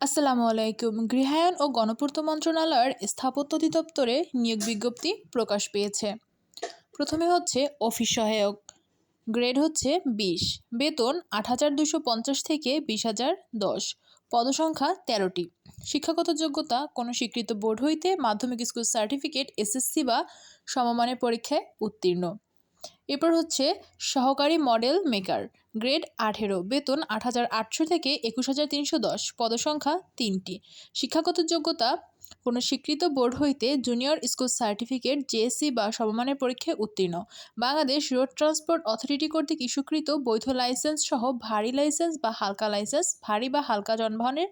আসসালামু আলাইকুম। গৃহায়ন ও গণপূর্ত মন্ত্রণালয়ের স্থাপত্য অধিদপ্তরে নিয়োগ বিজ্ঞপ্তি প্রকাশ পেয়েছে। প্রথমে হচ্ছে অফিস সহায়ক। গ্রেড হচ্ছে বিশ। বেতন আট হাজার দুশো পঞ্চাশ থেকে বিশ হাজার দশ। পদসংখ্যা তেরোটি। শিক্ষাগত যোগ্যতা কোনো স্বীকৃত বোর্ড হইতে মাধ্যমিক স্কুল সার্টিফিকেট, এসএসসি বা সমমানের পরীক্ষায় উত্তীর্ণ। এরপর হচ্ছে সহকারী মডেল মেকার, গ্রেড আঠেরো, বেতন আট হাজার আটশো থেকে একুশ হাজার তিনশো দশ, পদসংখ্যা তিনটি। শিক্ষাগত যোগ্যতা, কোনো স্বীকৃত বোর্ড হইতে জুনিয়র স্কুল সার্টিফিকেট, জেএসসি বা সমমানের পরীক্ষায় উত্তীর্ণ। বাংলাদেশ রোড ট্রান্সপোর্ট অথরিটি কর্তৃক ইস্যুকৃত বৈধ লাইসেন্স সহ ভারী লাইসেন্স বা হালকা লাইসেন্স, ভারী বা হালকা যানবাহনের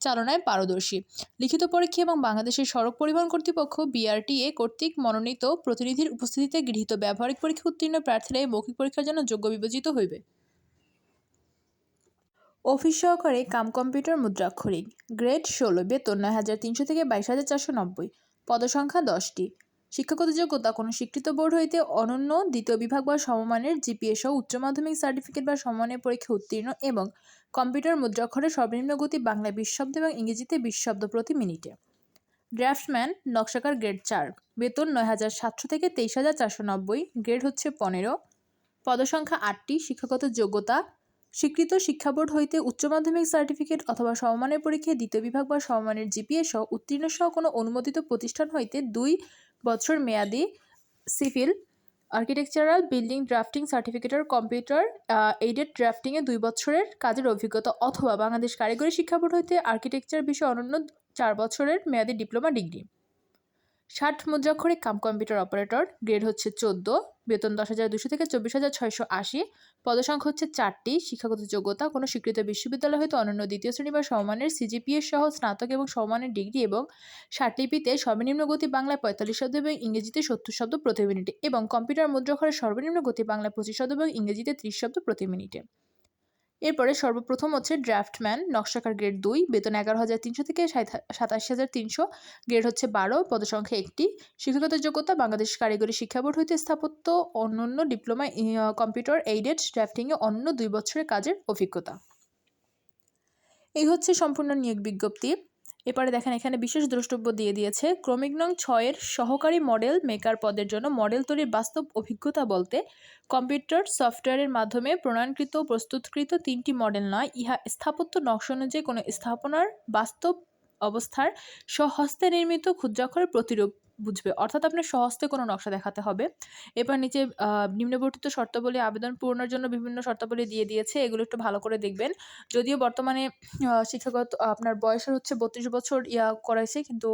চালনায় পারদর্শী। লিখিত পরীক্ষা এবং বাংলাদেশের সড়ক পরিবহন কর্তৃপক্ষ, বিআরটিএ, কর্তৃক মনোনীত প্রতিনিধির উপস্থিতিতে গৃহীত ব্যবহারিক পরীক্ষা উত্তীর্ণ প্রার্থীরা এই মৌখিক পরীক্ষার জন্য যোগ্য বিবেচিত হইবে। অফিস সহকারে কাম কম্পিউটার মুদ্রাক্ষরিক। গ্রেড ষোলো, বেতন নয় হাজার তিনশো থেকে বাইশ হাজার চারশো নব্বই। পদসংখ্যা দশটি। শিক্ষাগত যোগ্যতা, কোনো স্বীকৃত বোর্ড হইতে অনন্য দ্বিতীয় বিভাগ বা সমমানের জিপিএ সহ উচ্চ মাধ্যমিক সার্টিফিকেট বা সমমানের পরীক্ষা উত্তীর্ণ এবং কম্পিউটার মুদ্রাক্ষরের সর্বনিম্ন গতি বাংলায় বিশ শব্দ এবং ইংরেজিতে বিশ শব্দ প্রতি মিনিটে। ড্রাফটম্যান নকশাকার গ্রেড চার। বেতন নয় হাজার সাতশো থেকে তেইশ হাজার চারশো নব্বই। গ্রেড হচ্ছে পনেরো। পদসংখ্যা আটটি। শিক্ষাগত যোগ্যতা স্বীকৃত শিক্ষা বোর্ড হইতে উচ্চ মাধ্যমিক সার্টিফিকেট অথবা সমমানের পরীক্ষায় দ্বিতীয় বিভাগ বা সমমানের জিপিএ সহ উত্তীর্ণ সহ কোনো অনুমোদিত প্রতিষ্ঠান হইতে দুই বছর মেয়াদি সিভিল আর্কিটেকচারাল বিল্ডিং ড্রাফটিং সার্টিফিকেটের কম্পিউটার এইডেড ড্রাফটিংয়ে দুই বছরের কাজের অভিজ্ঞতা অথবা বাংলাদেশ কারিগরি শিক্ষা বোর্ড হইতে আর্কিটেকচার বিষয়ে অনন্য চার বছরের মেয়াদি ডিপ্লোমা ডিগ্রি। ষাট মুদ্রাক্ষরে কাম কম্পিউটার অপারেটর, গ্রেড হচ্ছে চোদ্দ, বেতন দশ হাজার দুশো থেকে চব্বিশ হাজার ছয়শো আশি, পদসংখ্যা হচ্ছে চারটি, শিক্ষাগত যোগ্যতা, কোনো স্বীকৃত বিশ্ববিদ্যালয় হয়তো অনন্য দ্বিতীয় শ্রেণি বা সমমানের সিজিপিএস সহ স্নাতক এবং সমমানের ডিগ্রি এবং ষাটলিপিতে সর্বনিম্ন গতি বাংলায় পঁয়তাল্লিশ শব্দ এবং ইংরেজিতে সত্তর শব্দ প্রতি মিনিটে এবং কম্পিউটার মুদ্রাক্ষরের সর্বনিম্ন গতি বাংলায় পঁচিশ শব্দ এবং ইংরেজিতে ত্রিশ শব্দ প্রতি মিনিটে। এরপরে সর্বপ্রথম হচ্ছে ড্রাফটম্যান, নকশাকার গ্রেড দুই, বেতন এগারো হাজার তিনশো থেকে সাতাশি হাজার তিনশো, গ্রেড হচ্ছে বারো, পদসংখ্যা একটি। শিক্ষাগত যোগ্যতা, বাংলাদেশ কারিগরি শিক্ষা বোর্ড হইতে স্থাপত্য, অন্যান্য ডিপ্লোমা কম্পিউটার এইডেড, ড্রাফটিংয়ে অন্য দুই বছরের কাজের অভিজ্ঞতা। এই হচ্ছে সম্পূর্ণ নিয়োগ বিজ্ঞপ্তি। এরপরে দেখেন, এখানে বিশেষ দ্রষ্টব্য দিয়ে দিয়েছে, ক্রমিক নং ছয়ের সহকারী মডেল মেকার পদের জন্য মডেল তৈরির বাস্তব অভিজ্ঞতা বলতে কম্পিউটার সফটওয়্যারের মাধ্যমে প্রণয়নকৃত প্রস্তুতকৃত তিনটি মডেল নয়, ইহা স্থাপত্য নকশা অনুযায়ী কোনো স্থাপনার বাস্তব অবস্থার স্বহস্তে নির্মিত ক্ষুদ্রাক্ষরের প্রতিরূপ। বুঝবে। অর্থাৎ আপনার সহস্তে কোনো নকশা দেখাতে হবে। এবার নিচে নিম্নবর্তিত শর্তাবলী আবেদন পূরণের জন্য বিভিন্ন শর্তাবলী দিয়ে দিয়েছে। এগুলো একটু ভালো করে দেখবেন। যদিও বর্তমানে শিক্ষাগত আপনার বয়সের হচ্ছে বত্রিশ বছর ইয়া করাইছে কিন্তু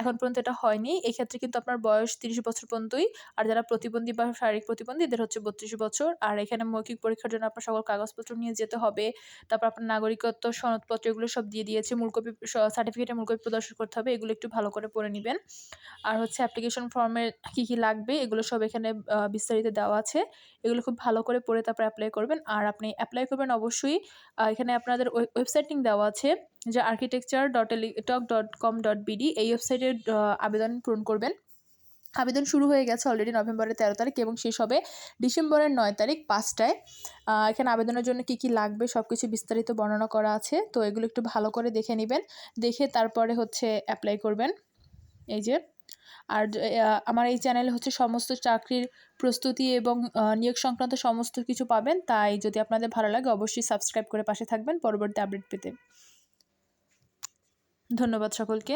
এখন পর্যন্ত এটা হয়নি। এক্ষেত্রে কিন্তু আপনার বয়স তিরিশ বছর পর্যন্তই। আর যারা প্রতিবন্ধী বা শারীরিক প্রতিবন্ধী, এদের হচ্ছে বত্রিশ বছর। আর এখানে মৌখিক পরীক্ষার জন্য আপনার সকল কাগজপত্র নিয়ে যেতে হবে। তারপর আপনার নাগরিকত্ব, সনদপত্র, এগুলো সব দিয়ে দিয়েছে। মূলকপি সার্টিফিকেটের মূলকপি প্রদর্শন করতে হবে। এগুলো একটু ভালো করে পড়ে নেবেন। আর হচ্ছে অ্যাপ্লিকেশন ফর্মের কী কী লাগবে, এগুলো সব এখানে বিস্তারিত দেওয়া আছে। এগুলো খুব ভালো করে পড়ে তারপর অ্যাপ্লাই করবেন। আর আপনি অ্যাপ্লাই করবেন অবশ্যই এখানে আপনাদের ওয়েবসাইট দেওয়া আছে, যে architecture dot talk dot com dot BD এই ওয়েবসাইটের আবেদন পূরণ করবেন। আবেদন শুরু হয়ে গেছে অলরেডি নভেম্বরের তেরো তারিখ এবং শেষ হবে ডিসেম্বরের নয় তারিখ পাঁচটায়। এখানে আবেদনের জন্য কি কি লাগবে সব কিছু বিস্তারিত বর্ণনা করা আছে, তো এগুলো একটু ভালো করে দেখে নেবেন। দেখে তারপরে হচ্ছে অ্যাপ্লাই করবেন। এই যে আর আমার এই চ্যানেলে হচ্ছে সমস্ত চাকরির প্রস্তুতি এবং নিয়োগ সংক্রান্ত সমস্ত কিছু পাবেন। তাই যদি আপনাদের ভালো লাগে অবশ্যই সাবস্ক্রাইব করে পাশে থাকবেন। পরবর্তী আপডেট পেতে। ধন্যবাদ সকলকে।